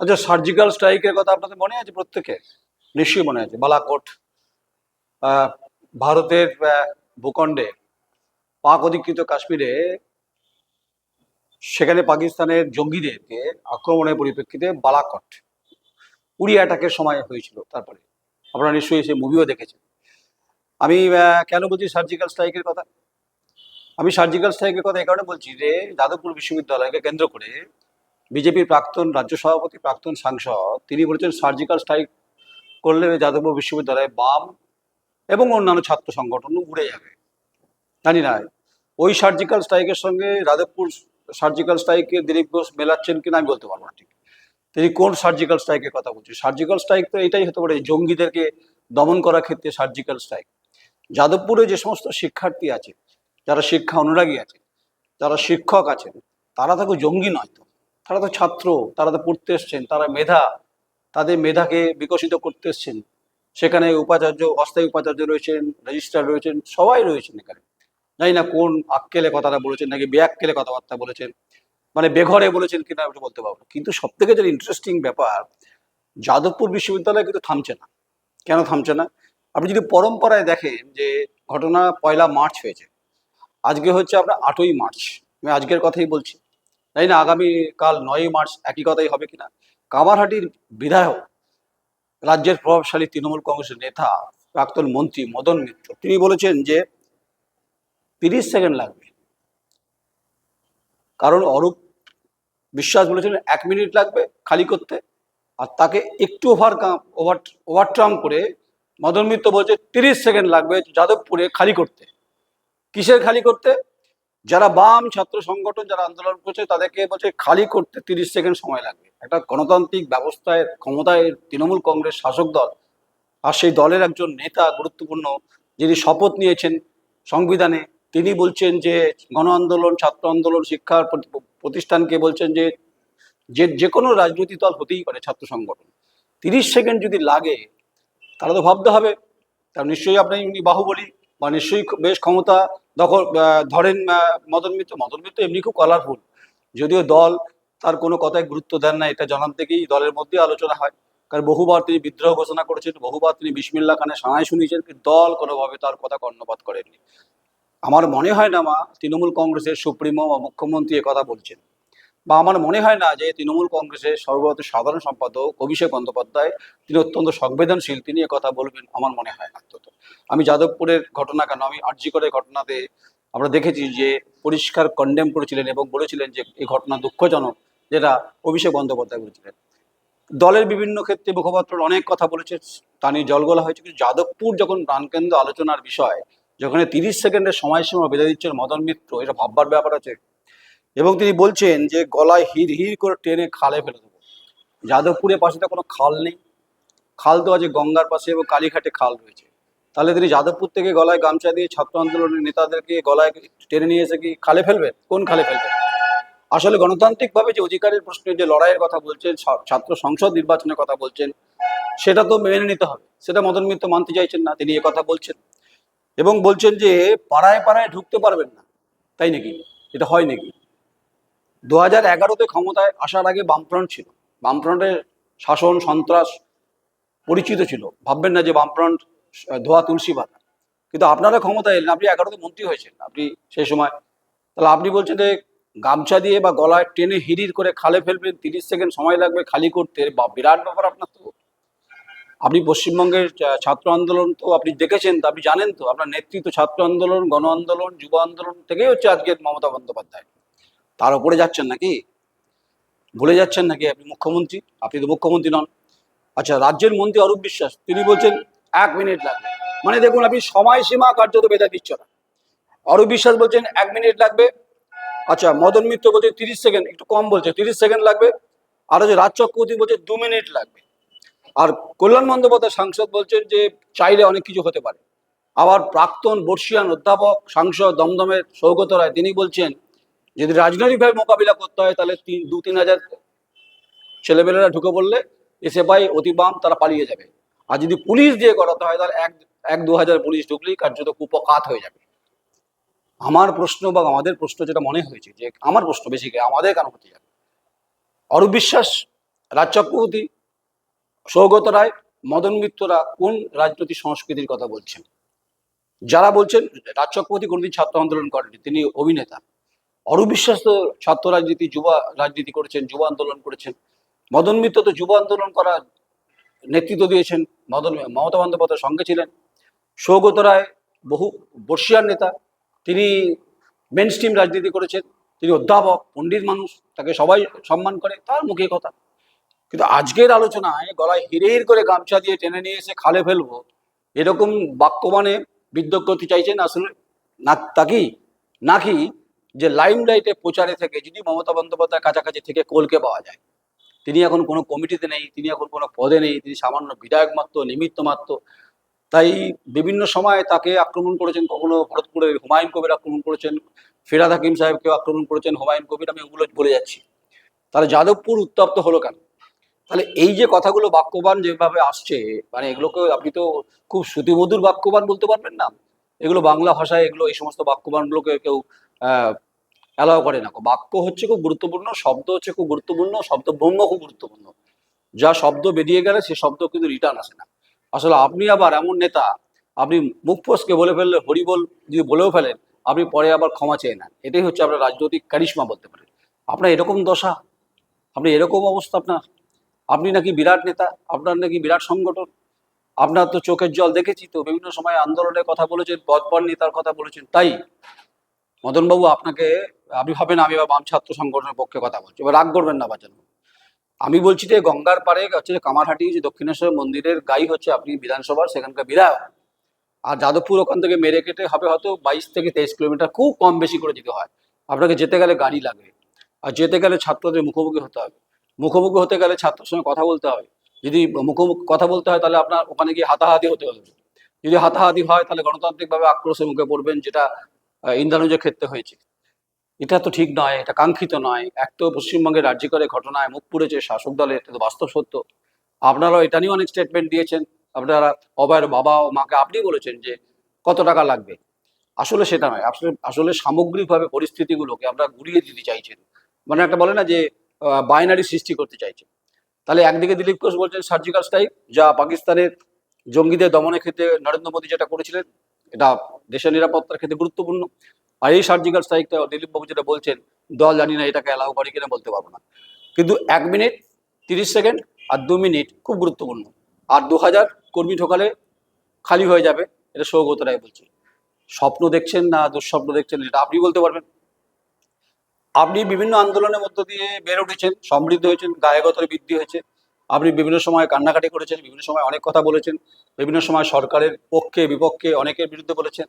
আচ্ছা সার্জিক্যাল স্ট্রাইকের কথা আপনাদের মনে আছে প্রত্যেকের নিশ্চয়ই মনে আছে। বালাকোট ভারতের ভূখণ্ডে পাক অধিকৃত কাশ্মীরে সেখানে পাকিস্তানের জঙ্গিদেরকে আক্রমণের পরিপ্রেক্ষিতে বালাকট উড়ি অ্যাটাকের সময় হয়েছিল তারপরে। আপনারা নিশ্চয়ই সে মুভিও দেখেছেন। আমি কেন বলছি সার্জিক্যাল স্ট্রাইকের কথা? আমি সার্জিক্যাল স্ট্রাইকের কথা এই কারণে বলছি যে, যাদবপুর বিশ্ববিদ্যালয়কে কেন্দ্র করে বিজেপির প্রাক্তন, রাজ্য সভাপতি, প্রাক্তন সাংসদ, তিনি বলেছেন সার্জিক্যাল স্ট্রাইক করলে যাদবপুর বিশ্ববিদ্যালয়ে বাম এবং অন্যান্য ছাত্র সংগঠন উড়ে যাবে। জানি না, ওই সার্জিক্যাল স্ট্রাইকের সঙ্গে যাদবপুর সার্জিক্যাল স্ট্রাইকে দিলীপ ঘোষ মেলাচ্ছেন কিনা আমি বলতে পারব না ঠিক। তিনি কোন সার্জিক্যাল স্ট্রাইকের কথা বলছেন? সার্জিক্যাল স্ট্রাইক তো এটাই হতে পারে জঙ্গিদেরকে দমন করার ক্ষেত্রে সার্জিক্যাল স্ট্রাইক যাদবপুরে যে সমস্ত শিক্ষার্থী আছে, যারা শিক্ষা অনুরাগী আছে, যারা শিক্ষক আছেন, তারা তো জঙ্গি নয় তো। তারা তো ছাত্র, তারা তো পড়তে এসছেন, তারা মেধা, তাদের মেধাকে বিকশিত করতে এসছেন। সেখানে উপাচার্য, অস্থায়ী উপাচার্য রয়েছেন, রেজিস্ট্রার রয়েছেন, সবাই রয়েছেন এখানে। জানি না কোন আক্কেলে কথাটা বলেছেন নাকি বেআক্কেলে কথাবার্তা বলেছেন মানে বেঘরে বলেছেন কিনা বলতে পারব কিন্তু সব থেকে যেটা ইন্টারেস্টিং ব্যাপার, যাদবপুর বিশ্ববিদ্যালয় কিন্তু থামছে না। কেন থামছে না? আপনি যদি পরম্পরায় দেখেন যে ঘটনা পয়লা মার্চ হয়েছে, আজকে হচ্ছে আপনার আটই মার্চ, আমি আজকের কথাই বলছি। তাই না? আগামী কাল নয়ই মার্চ একই কথাই হবে কিনা? কামারহাটির বিধায়ক, রাজ্যের প্রভাবশালী তৃণমূল কংগ্রেসের নেতা, প্রাক্তন মন্ত্রী মদন মিত্র, তিনি বলেছেন যে তিরিশ সেকেন্ড লাগবে। কারণ অরূপ বিশ্বাস বলেছেন এক মিনিট লাগবে খালি করতে, আর তাকে একটু ওভার ওভার ওভারট্রাম করে মদন মিত্র বলছে তিরিশ সেকেন্ড লাগবে যাদবপুরে খালি করতে। কিসের খালি করতে? যারা বাম ছাত্র সংগঠন যারা আন্দোলন করছে, তাদেরকে বলছে খালি করতে তিরিশ সেকেন্ড সময় লাগবে। একটা গণতান্ত্রিক ব্যবস্থায় ক্ষমতায় তৃণমূল কংগ্রেস শাসক দল আর সেই দলের একজন নেতা গুরুত্বপূর্ণ যিনি শপথ নিয়েছেন সংবিধানে, তিনি বলছেন যে গণ আন্দোলন, ছাত্র আন্দোলন শিক্ষার প্রতি- প্রতিষ্ঠানকে বলছেন যে যে যে কোনো রাজনৈতিক দল হতেই পারে ছাত্র সংগঠন। তিরিশ সেকেন্ড যদি লাগে, তাহলে তো ভাবতে হবে। তার নিশ্চয়ই আপনি বাহুবলী বা নিশ্চয়ই বেশ ক্ষমতা দখল ধরেন মদন মিত্র মদন মিত্র এমনি খুব কালারফুল যদিও দল তার কোনো কথায় গুরুত্ব দেন না, এটা জানার থেকেই দলের মধ্যে আলোচনা হয়। কারণ বহুবার তিনি বিদ্রোহ ঘোষণা করেছেন, বহুবার তিনি বিসমিল্লা খানে সানায় শুনিয়েছেন, কিন্তু দল কোনোভাবে তার কথা কর্ণপাত করেননি। আমার মনে হয় না মা, তৃণমূল কংগ্রেসের সুপ্রিমো বা মুখ্যমন্ত্রী কথা বলছেন। বা আমার মনে হয় না যে তৃণমূল কংগ্রেসের সর্বভারত সাধারণ সম্পাদক অভিষেক বন্দ্যোপাধ্যায়, তিনি অত্যন্ত সংবেদনশীল, তিনি কথা বলবেন আমার মনে হয় না। অন্তত আমি যাদবপুরের ঘটনা কেন আমি আর্যিকরের ঘটনাতে আমরা দেখেছি যে পরিষ্কার কন্ডেম করেছিলেন এবং বলেছিলেন যে এই ঘটনা দুঃখজনক যেটা অভিষেক বন্দ্যোপাধ্যায় বলেছিলেন। দলের বিভিন্ন ক্ষেত্রে মুখপাত্র অনেক কথা বলেছে তা নিয়ে জলগোলা হয়েছে, কিন্তু যাদবপুর যখন প্রাণকেন্দ্র আলোচনার বিষয়, যেখানে তিরিশ সেকেন্ডের সময়সীমা বেঁধে দিচ্ছেন মদন মিত্র, এটা ভাববার ব্যাপার আছে এবং তিনি বলছেন যে গলায় হির হির করে টেনে খালে ফেলে দেবো। যাদবপুরের পাশে তো কোনো খাল নেই। খাল তো আছে গঙ্গার পাশে এবং কালীঘাটে খাল রয়েছে। তাহলে তিনি যাদবপুর থেকে গলায় গামছা দিয়ে ছাত্র আন্দোলনের নেতাদেরকে গলায় টেনে নিয়ে এসে কি খালে ফেলবেন? কোন খালে ফেলবেন? আসলে গণতান্ত্রিকভাবে যে অধিকারের প্রশ্নে যে লড়াইয়ের কথা বলছেন ছাত্র সংসদ নির্বাচনের কথা বলছেন, সেটা তো মেনে নিতে হবে। সেটা মদন মিত্র মানতে চাইছেন না, তিনি এ কথা বলছেন। এবং বলছেন যে পাড়ায় পাড়ায় ঢুকতে পারবেন না। তাই নাকি? এটা হয় নাকি? দু হাজার এগারোতে ক্ষমতায় আসার আগে বামফ্রন্ট ছিল। বামফ্রন্টের শাসন, সন্ত্রাস পরিচিত ছিল। ভাববেন না যে বামফ্রন্ট ধোয়া তুলসী পাতা। কিন্তু আপনারা ক্ষমতায় এলেন, আপনি এগারোতে মন্ত্রী হয়েছেন, আপনি সেই সময়। তাহলে আপনি বলছেন যে গামছা দিয়ে বা গলায় টেনে হিরির করে খালে ফেলবেন, তিরিশ সেকেন্ড সময় লাগবে খালি করতে, বা বিরাট ব্যাপার আপনার তো। আপনি পশ্চিমবঙ্গের ছাত্র আন্দোলন তো আপনি দেখেছেন, তো আপনি জানেন তো, আপনার নেতৃত্ব ছাত্র আন্দোলন, গণ আন্দোলন, যুব আন্দোলন থেকেই হচ্ছে আজকের মমতা বন্দ্যোপাধ্যায়। তার উপরে যাচ্ছেন নাকি? ভুলে যাচ্ছেন নাকি আপনি মুখ্যমন্ত্রী? আপনি তো মুখ্যমন্ত্রী নন। আচ্ছা রাজ্যের মন্ত্রী অরূপ বিশ্বাস, তিনি বলছেন, এক মিনিট লাগবে। মানে দেখুন, আপনি সময়সীমা কার্যত বেঁধে দিচ্ছ না। অরূপ বিশ্বাস বলছেন, এক মিনিট লাগবে। আচ্ছা মদন মিত্র বলছে, তিরিশ সেকেন্ড, একটু কম বলছে, তিরিশ সেকেন্ড লাগবে। আর হচ্ছে রাজ চক্রবর্তী বলছে, দু মিনিট লাগবে। আর কল্যাণ বন্দ্যোপাধ্যায় সাংসদ বলছেন যে, চাইলে অনেক কিছু হতে পারে। আবার প্রাক্তন বর্ষিয়ান অধ্যাপক, সাংসদ দমদমের সৌগত রায়, তিনি বলছেন যদি রাজনৈতিকভাবে মোকাবিলা করতে হয়, তাহলে তিন, দু, তিন হাজার ছেলেমেয়েরা ঢুকে পড়লে এসে পাই অতি বাম তারা পালিয়ে যাবে। আর যদি পুলিশ দিয়ে করাতে হয়, তাহলে এক এক, দু হাজার পুলিশ ঢুকলেই কার্যত কুপকাত হয়ে যাবে। আমার প্রশ্ন বা আমাদের প্রশ্ন যেটা মনে হয়েছে, যে আমার প্রশ্ন বেশি আমাদের কেন হতে যাবে অরূপ বিশ্বাস, রাজ চক্রবর্তী, সৌগত রায়, মদন মিত্ররা কোন রাজনৈতিক সংস্কৃতির কথা বলছেন? যারা বলছেন, রাজ চক্রবর্তী কোনোদিন ছাত্র আন্দোলন করেনি তিনি অভিনেতা। অরূপ বিশ্বাস তো ছাত্র রাজনীতি, যুবা রাজনীতি করেছেন, যুব আন্দোলন করেছেন। মদন মিত্র তো যুব আন্দোলন করার নেতৃত্ব দিয়েছেন। মদন, মমতা বন্দ্যোপাধ্যায়ের সঙ্গে ছিলেন। সৌগত রায় বহু বর্ষিয়ার নেতা। তিনি মেন স্ট্রিম রাজনীতি করেছেন। তিনি অধ্যাপক, পণ্ডিত মানুষ। তাকে সবাই সম্মান করে। তার মুখে কথা। কিন্তু আজকের আলোচনায় গলায় হিরে হির করে গামছা দিয়ে টেনে নিয়ে এসে খালে ফেলব, এরকম বাক্যবানে বিদ্যুৎ করতে চাইছেন আসলে না তাকি নাকি যে লাইমলাইটে প্রচারে থেকে যদি মমতা বন্দ্যোপাধ্যায় কাছাকাছি থেকে কলকে পাওয়া যায়। তিনি এখন কোনো কমিটিতে নেই, তিনি এখন কোনো পদে নেই, তিনি সামান্য বিধায়ক মাত্র, নিমিত্ত মাত্র। তাই বিভিন্ন সময় তাকে আক্রমণ করেছেন, কখনো ভরতপুরে হুমায়ুন কবির আক্রমণ করেছেন, ফিরাদ হাকিম সাহেবকেও আক্রমণ করেছেন, হুমায়ুন কবির, আমি ওগুলো বলে যাচ্ছি। তাহলে যাদবপুর উত্তপ্ত হলো কেন? তাহলে এই যে কথাগুলো বাক্যবান যেভাবে আসছে মানে এগুলোকে আপনি তো খুব শ্রুতিমধুর বাক্যবান বলতে পারবেন না। এগুলো বাংলা ভাষায়, এগুলো এই সমস্ত বাক্যবানগুলোকে কেউ অ্যালাউ করে না। বাক্য হচ্ছে খুব গুরুত্বপূর্ণ, শব্দ হচ্ছে খুব গুরুত্বপূর্ণ, শব্দ ব্রহ্ম খুব গুরুত্বপূর্ণ। যা শব্দ বেরিয়ে গেলে সে শব্দ কিন্তু রিটার্ন আসে না। আসলে আপনি আবার এমন নেতা, আপনি মুখ ফসকে বলে ফেললে হরিবল যদি বলেও ফেলেন, আপনি পরে আবার ক্ষমা চেয়ে নেন। এটাই হচ্ছে আপনার রাজনৈতিক কারিশমা বলতে পারেন। আপনার এরকম দশা আপনি এরকম অবস্থা আপনার। আপনি নাকি বিরাট নেতা, আপনার নাকি বিরাট সংগঠন। আপনার তো চোখের জল দেখেছি তো, বিভিন্ন সময় আন্দোলনের কথা বলেছেন পদপর নেতার কথা বলেছেন। তাই মদনবাবু আপনাকে আপনি ভাবেন আমি এবার বাম ছাত্র সংগঠনের পক্ষে কথা বলছি। এবার রাগ করবেন না বাঁচানো আমি বলছি যে গঙ্গার পাড়ে হচ্ছে যে কামারহাটি, যে দক্ষিণেশ্বর মন্দিরের গাই হচ্ছে আপনি বিধানসভার, সেখানকার বিধায়ক। আর যাদবপুর ওখান থেকে মেরে কেটে হবে হয়তো বাইশ থেকে তেইশ কিলোমিটার খুব কম বেশি করে যেতে হয়। আপনাকে যেতে গেলে গাড়ি লাগবে আর যেতে গেলে ছাত্রদের মুখোমুখি হতে হবে। মুখোমুখি হতে গেলে ছাত্রের সঙ্গে কথা বলতে হবে। যদি মুখোমুখি কথা বলতে হয় তাহলে আপনার ওখানে গিয়ে হাতাহাতি হতে হবে। যদি হাতাহাতি হয় তাহলে গণতান্ত্রিকভাবে আক্রোশের মুখে পড়বেন, যেটা ইন্দ্রানুজের ক্ষেত্রে হয়েছে। এটা তো ঠিক নয়, এটা কাঙ্ক্ষিত নয়। এক তো পশ্চিমবঙ্গের রাজ্যিকরের ঘটনায় মুখ পুড়েছে শাসক দলের, এটা তো বাস্তব সত্য। আপনারাও এটা নিয়ে অনেক স্টেটমেন্ট দিয়েছেন। আপনারা অভয়ের বাবা ও মাকে আপনি বলেছেন যে কত টাকা লাগবে। আসলে সেটা নয়, আসলে আসলে সামগ্রিকভাবে পরিস্থিতিগুলোকে আমরা ঘুরিয়ে দিতে চাইছেন। মানে একটা বলে না যে বাইনারি সৃষ্টি করতে চাইছেন। তাহলে একদিকে দিলীপ ঘোষ বলছেন সার্জিক্যাল স্ট্রাইক যা পাকিস্তানের জঙ্গিদের দমনের ক্ষেত্রে নরেন্দ্র মোদী যেটা করেছিলেন, এটা দেশের নিরাপত্তার ক্ষেত্রে গুরুত্বপূর্ণ। আর এই সার্জিক্যাল স্ট্রাইকটা দিলীপ বাবু যেটা বলছেন, দল জানি না এটাকে অ্যালাউ করে কিনা বলতে পারব না। কিন্তু এক মিনিট, তিরিশ সেকেন্ড আর দু মিনিট খুব গুরুত্বপূর্ণ। আর দু হাজার কর্মী ঢোকালে খালি হয়ে যাবে, এটা সৌগত রায় বলছে। স্বপ্ন দেখছেন না, দুঃস্বপ্ন দেখছেন এটা আপনি বলতে পারবেন। আপনি বিভিন্ন আন্দোলনের মধ্য দিয়ে বেড়ে উঠেছেন, সমৃদ্ধ হয়েছেন গায়কতার বৃদ্ধি হয়েছে। আপনি বিভিন্ন সময় কান্নাকাটি করেছেন, বিভিন্ন সময় অনেক কথা বলেছেন, বিভিন্ন সময় সরকারের পক্ষে, বিপক্ষে অনেকের বিরুদ্ধে বলেছেন।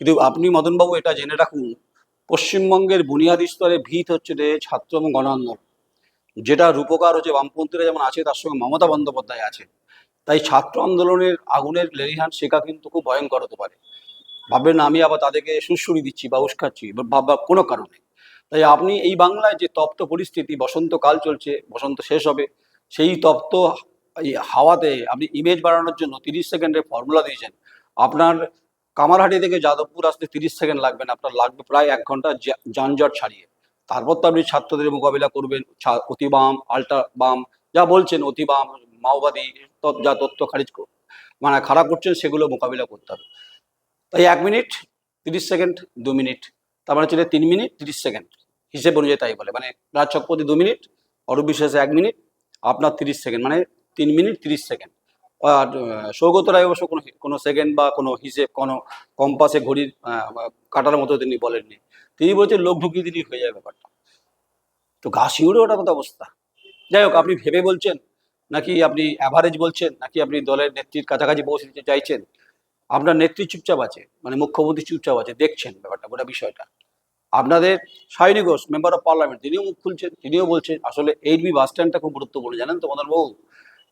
কিন্তু আপনি মদনবাবু, এটা জেনে রাখুন, পশ্চিমবঙ্গের বুনিয়াদী স্তরে ভিত হচ্ছে যে ছাত্র এবং গণ যেটা রূপকার হচ্ছে, বামপন্থীরা যেমন আছে, তার সঙ্গে মমতা বন্দ্যোপাধ্যায় আছে। তাই ছাত্র আন্দোলনের আগুনের লেলিহান শেখা কিন্তু খুব ভয়ঙ্কর হতে পারে। ভাববেন আমি আবার তাদেরকে সুশ্রুরি দিচ্ছি বা উস্কাচ্ছি, বা ভাববা কোনো কারণে। তাই আপনি এই বাংলায় যে তপ্ত পরিস্থিতি বসন্তকাল চলছে, বসন্ত শেষ হবে, সেই তপ্ত এই হাওয়াতে আপনি ইমেজ বাড়ানোর জন্য তিরিশ সেকেন্ডের ফর্মুলা দিয়েছেন। আপনার কামারহাটি থেকে যাদবপুর আসতে তিরিশ সেকেন্ড লাগবে না, আপনার লাগবে প্রায় এক ঘণ্টা যানজট ছাড়িয়ে। তারপর তো আপনি ছাত্রদের মোকাবিলা করবেন, ছা- অতি বাম যা বলছেন অতি বাম মাওবাদী যা তথ্য খারিজ মানে খারাপ করছেন, সেগুলো মোকাবিলা করতে হবে। তাই এক মিনিট, তিরিশ সেকেন্ড, দু মিনিট, তার মানে হচ্ছে তিন মিনিট, তিরিশ সেকেন্ড, হিসেব অনুযায়ী তাই বলে মানে রাজ চক্রবর্তী দু মিনিট, অরূপ বিশ্বাস এক মিনিট, আপনার তিরিশ সেকেন্ড মানে তিন মিনিট, তিরিশ সেকেন্ড। সৌগত রায় অবশ্য কোনো কোনো সেকেন্ড বা কোনো হিসেব, কোনো কম্পাসে ঘড়ির কাটার মতো তিনি বলেননি। তিনি বলছেন লোক ঢুকিয়ে দিলেই হয়ে যাবে ব্যাপারটা। তো গা শিউরে ওটার মতো অবস্থা। যাই হোক, আপনি ভেবে বলছেন, নাকি আপনি অ্যাভারেজ বলছেন, নাকি আপনি দলের নেত্রীর কাছাকাছি পৌঁছে দিতে চাইছেন? আপনার নেত্রী চুপচাপ আছে মানে মুখ্যমন্ত্রী চুপচাপ আছে, দেখছেন ব্যাপারটা, গোটা বিষয়টা। আপনাদের Sayani Ghosh member of parliament তিনিও মুখ খুলছেন, তিনিও বলছেন, আসলে এইচবি বাস স্ট্যান্ডটা খুব গুরুত্বপূর্ণ, জানেন তো মদন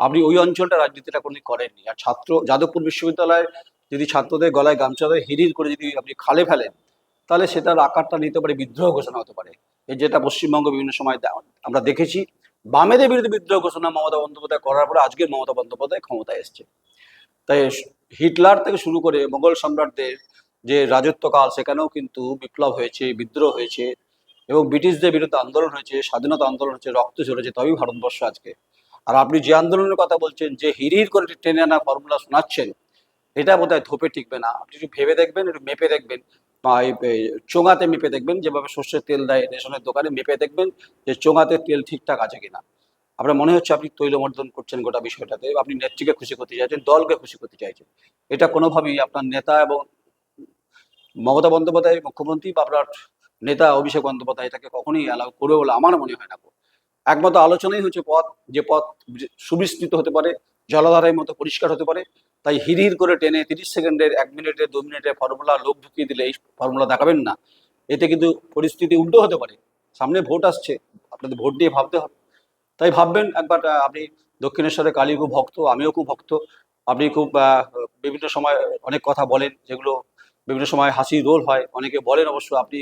আপনি ওই অঞ্চলটা রাজনীতিটা কোনো করেননি। আর ছাত্র, যাদবপুর বিশ্ববিদ্যালয়ে যদি ছাত্রদের গলায় গামছা ধরে হিরির করে যদি আপনি খালে ফেলেন, তাহলে সেটার আকারটা নিতে পারে বিদ্রোহ ঘোষণা হতে পারে। যেটা পশ্চিমবঙ্গ বিভিন্ন সময় আমরা দেখেছি, বামেদের বিরুদ্ধে বিদ্রোহ ঘোষণা মমতা বন্দ্যোপাধ্যায় করার পরে আজকের মমতা বন্দ্যোপাধ্যায় ক্ষমতায় এসছে। তাই হিটলার থেকে শুরু করে মোগল সম্রাটদের যে রাজত্বকাল, সেখানেও কিন্তু বিপ্লব হয়েছে, বিদ্রোহ হয়েছে এবং ব্রিটিশদের বিরুদ্ধে আন্দোলন হয়েছে, স্বাধীনতা আন্দোলন হয়েছে, রক্ত ঝরেছে, তবেই ভারতবর্ষ আজকে আর আপনি যে আন্দোলনের কথা বলছেন, যে হিরির করে টেনে আনা ফর্মুলা শোনাচ্ছেন, এটা বোধহয় ধোপে টিকবে না। আপনি একটু ভেবে দেখবেন, একটু মেপে দেখবেন, বা চোঙাতে মেপে দেখবেন, যেভাবে সর্ষের তেল দেয় রেশনের দোকানে, মেপে দেখবেন যে চোঙাতে তেল ঠিকঠাক আছে কিনা। আপনার মনে হচ্ছে আপনি তৈলমর্দন করছেন গোটা বিষয়টাতে, আপনি নেত্রীকে খুশি করতে চাইছেন, দলকে খুশি করতে চাইছেন। এটা কোনোভাবেই আপনার নেতা এবং মমতা বন্দ্যোপাধ্যায় মুখ্যমন্ত্রী বা আপনার নেতা অভিষেক বন্দ্যোপাধ্যায় এটাকে কখনোই অ্যালাউ করবে বলে, আমার মনে হয় না একমাত্র আলোচনাই হচ্ছে পথ, যে পথ সুবিস্তৃত হতে পারে, জলাধারের মতো পরিষ্কার হতে পারে। তাই হির করে টেনে তিরিশ সেকেন্ডের, এক মিনিটের দু মিনিটের ফর্মুলা লোক ঢুকিয়ে দিলে এই ফর্মুলা দেখাবেন না। এতে কিন্তু পরিস্থিতি উল্টো হতে পারে। সামনে ভোট আসছে, আপনাদের ভোট দিয়ে ভাবতে হবে। তাই ভাববেন একবার আপনি দক্ষিণেশ্বরে কালী খুব ভক্ত, আমিও খুব ভক্ত। আপনি খুব বিভিন্ন সময় অনেক কথা বলেন, যেগুলো বিভিন্ন সময় হাসি রোল হয়। অনেকে বলেন অবশ্য আপনি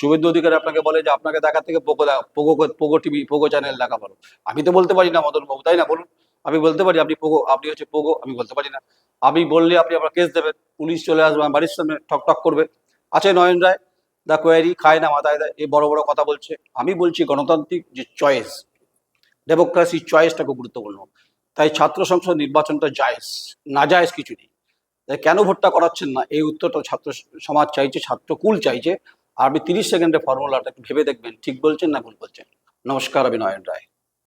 শুভেন্দু অধিকারী আপনাকে বলে যে আপনাকে দেখার থেকে দেখা Pogo Pogo TV Pogo channel দেখা ভালো। আমি তো বলতে পারি না মদন বাবু, তাই না? বলুন। আমি বলতে পারি আপনি পোগো আপনি হচ্ছে পোগো আমি বলতে পারি না। আমি বললে আপনি আমার কেস দেবেন, পুলিশ চলে আসবে, আমার বাড়ির সামনে ঠক ঠক করবে। আছে নয়ন রায়, দা কোয়ারি, খায় না মাথায় দেয় এই বড় বড় কথা বলছে। আমি বলছি গণতান্ত্রিক যে চয়েস, ডেমোক্রেসি চয়েসটা খুব গুরুত্বপূর্ণ। তাই ছাত্র সংসদ নির্বাচনটা জায়েজ, না জায়েজ কিছু নেই। তাই কেন ভোটটা করাচ্ছেন না? এই উত্তরটা ছাত্র সমাজ চাইছে, ছাত্রকুল চাইছে। আর আপনি তিরিশ সেকেন্ডে ফর্মুলাটা ভেবে দেখবেন, ঠিক বলছেন না ভুল বলছেন। নমস্কার আমি নয়ন রায়।